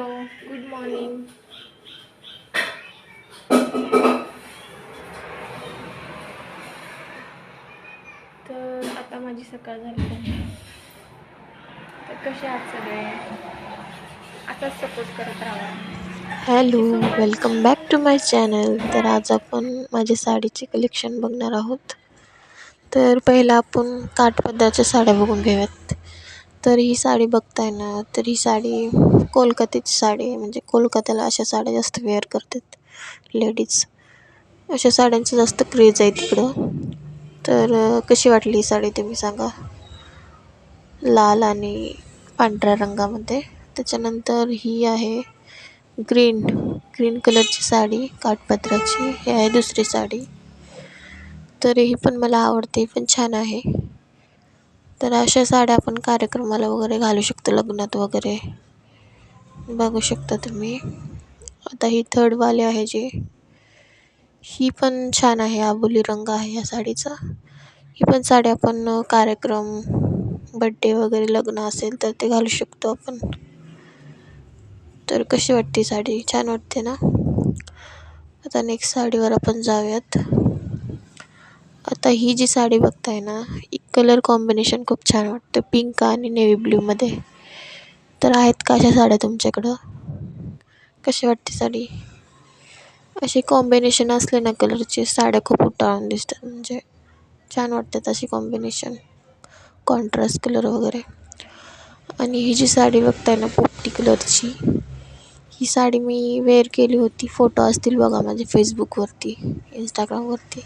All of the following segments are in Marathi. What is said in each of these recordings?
हॅलो गुड मॉर्निंग तर आता माझी सकाळ झाली. तर कसे आहात सगळे? असाच सपोर्ट करत राहा. Hello welcome back to my channel तर आज आपण माझे साडीचे कलेक्शन बघणार आहोत. तर पहिला आपण काठपदराच्या साड्या बघून घेऊयात. तर ही साडी बघताय ना तर ही साडी कोलकात्याची साडी आहे. म्हणजे कोलकात्याला अशा साड्या जास्त वेअर करतात लेडीज अशा साड्यांचं जास्त क्रेज आहे तिकडं. तर कशी वाटली ही साडी तुम्ही सांगा? लाल आणि पांढऱ्या रंगामध्ये. त्याच्यानंतर ही आहे ग्रीन ग्रीन कलरची साडी काठपत्राची ही आहे दुसरी साडी. तर ही पण मला आवडते पण छान आहे. तर अशा साड्या आपण कार्यक्रमाला वगैरे घालू शकतो लग्नात वगैरे. बघू शकता तुम्ही. आता ही थर्डवाली आहे जी. ही पण छान आहे आबोली रंग आहे या साडीचा. ही पण साडी आपण कार्यक्रम बड्डे वगैरे लग्न असेल तर ते घालू शकतो आपण. तर कशी वाटते साडी? छान वाटते ना? आता नेक्स्ट साडीवर आपण जाऊयात. आता ही जी साडी बघताय ना एक कलर कॉम्बिनेशन खूप छान वाटतं पिंक आणि नेव्ही ब्ल्यूमध्ये तर आहेत का अशा साड्या तुमच्याकडं? कशी वाटते साडी? असे कॉम्बिनेशन असले ना कलरचे साड्या खूप उठाळून दिसतात म्हणजे छान वाटतात अशी कॉम्बिनेशन कॉन्ट्रास्ट कलर वगैरे. आणि ही जी साडी बघताय ना पोपटी कलरची ही साडी मी वेअर केली होती फोटो असतील बघा माझे फेसबुकवरती इंस्टाग्रामवरती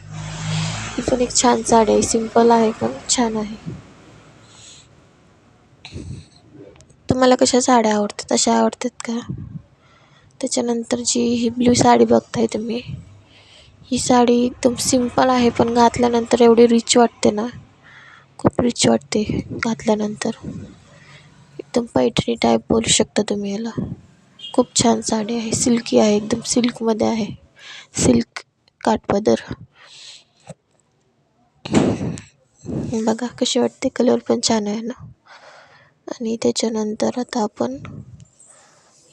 ही पण एक छान साडी आहे. सिंपल आहे पण छान आहे. तुम्हाला कशा साड्या आवडतात? अशा आवडतात का? त्याच्यानंतर जी ही ब्ल्यू साडी बघताय तुम्ही ही साडी एकदम सिंपल आहे पण घातल्यानंतर एवढी रिच वाटते ना. खूप रिच वाटते घातल्यानंतर. एकदम पैठणी टाईप बोलू शकता तुम्ही याला. खूप छान साडी आहे. सिल्की आहे. एकदम सिल्कमध्ये आहे. सिल्क काठपदर. बघा कशी वाटते कलर पण छान आहे ना. आणि त्याच्यानंतर आता आपण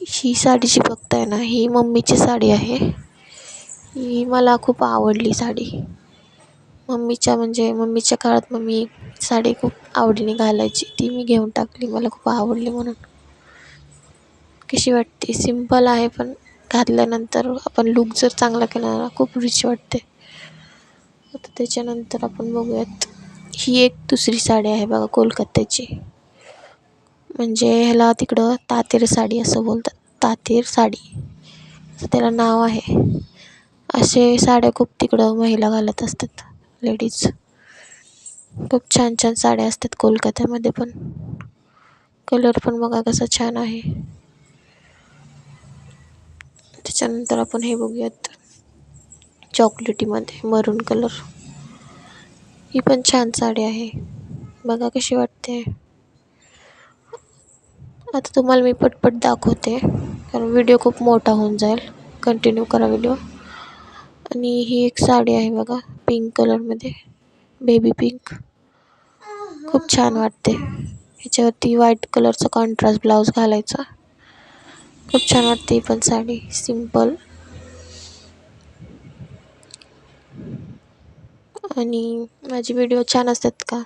ही साडी जी बघताय ना ही मम्मीची साडी आहे. ही मला खूप आवडली साडी. मम्मीच्या म्हणजे मम्मीच्या काळात मम्मी साडी खूप आवडीने घालायची ती मी घेऊन टाकली मला खूप आवडली म्हणून. कशी वाटते? सिंपल आहे पण घातल्यानंतर आपण लुक जर चांगला केला ना खूप रिच वाटते. आता त्याच्यानंतर आपण बघूयात. ही एक दुसरी साडी आहे बघा कोलकात्याची. म्हणजे ह्याला तिकडं तातेर साडी असं बोलतात. तातेर साडी. असं त्याला नाव आहे. असे साड्या खूप तिकडं महिला घालत असतात लेडीज खूप छान छान साड्या असतात कोलकात्यामध्ये पण. कलर पण बघा कसा छान आहे. त्याच्यानंतर आपण हे बघूयात. चॉकलेटीमध्ये मरून कलर. ही पण छान साडी आहे. बघा कशी वाटते. आता तुम्हाला मी पटपट दाखवते कारण व्हिडिओ खूप मोठा होऊन जाईल. कंटिन्यू करा व्हिडिओ आणि ही एक साडी आहे बघा पिंक कलरमध्ये बेबी पिंक खूप छान वाटते. ह्याच्यावरती व्हाईट कलरचा कॉन्ट्रास्ट ब्लाऊज घालायचा. खूप छान वाटते ही पण साडी. सिंपल आणि माझे व्हिडिओ छान असतात का?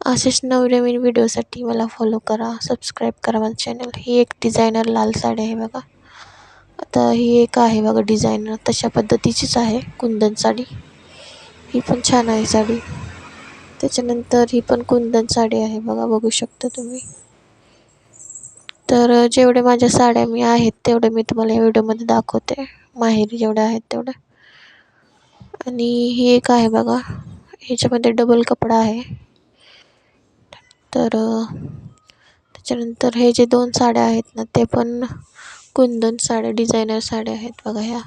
असेच नवनवीन व्हिडिओसाठी मला फॉलो करा सबस्क्राईब करा माझं चॅनल ही एक डिझायनर लाल साडी आहे बघा. आता ही एक आहे बघा डिझायनर तशा पद्धतीचीच आहे कुंदन साडी. ही पण छान आहे साडी. त्याच्यानंतर ही पण कुंदन साडी आहे बघा बघू शकता तुम्ही. तर जेवढे माझ्या साड्या मी आहेत तेवढे मी तुम्हाला या व्हिडिओमध्ये दाखवते. माहेरी जेवढ्या आहेत तेवढ्या. आणि ही एक आहे बघा. ह्याच्यामध्ये डबल कपडा आहे. तर त्याच्यानंतर हे जे दोन साड्या आहेत ना ते पण कुंदन साड्या डिझायनर साड्या आहेत बघा ह्या.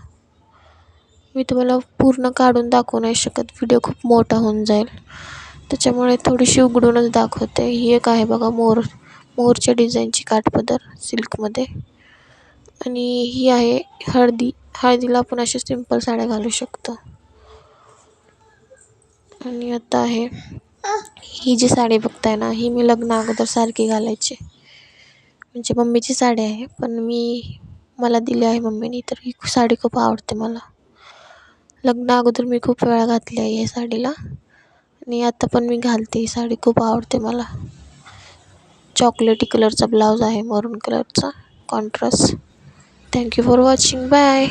मी तुम्हाला पूर्ण काढून दाखवू नाही शकत. व्हिडिओ खूप मोठा होऊन जाईल. त्याच्यामुळे थोडीशी उघडूनच दाखवते. ही एक आहे बघा मोर मोरच्या डिझाईनची काठपदर सिल्कमध्ये. आणि ही आहे हळदी. हळदीला आपण अशा सिंपल साड्या घालू शकतो. आणि आता आहे ही जी साडी बघताय ना ही मी लग्न अगोदर सारखी घालायची. म्हणजे मम्मीची साडी आहे पण मी मला दिली आहे मम्मीने तर ही साडी खूप आवडते मला. लग्न अगोदर मी खूप वेळा घातली आहे या साडीला आणि आता पण मी घालते ही साडी खूप आवडते मला. चॉकलेटी कलरचा ब्लाऊज आहे मरून कलरचा contrast. Thank you for watching bye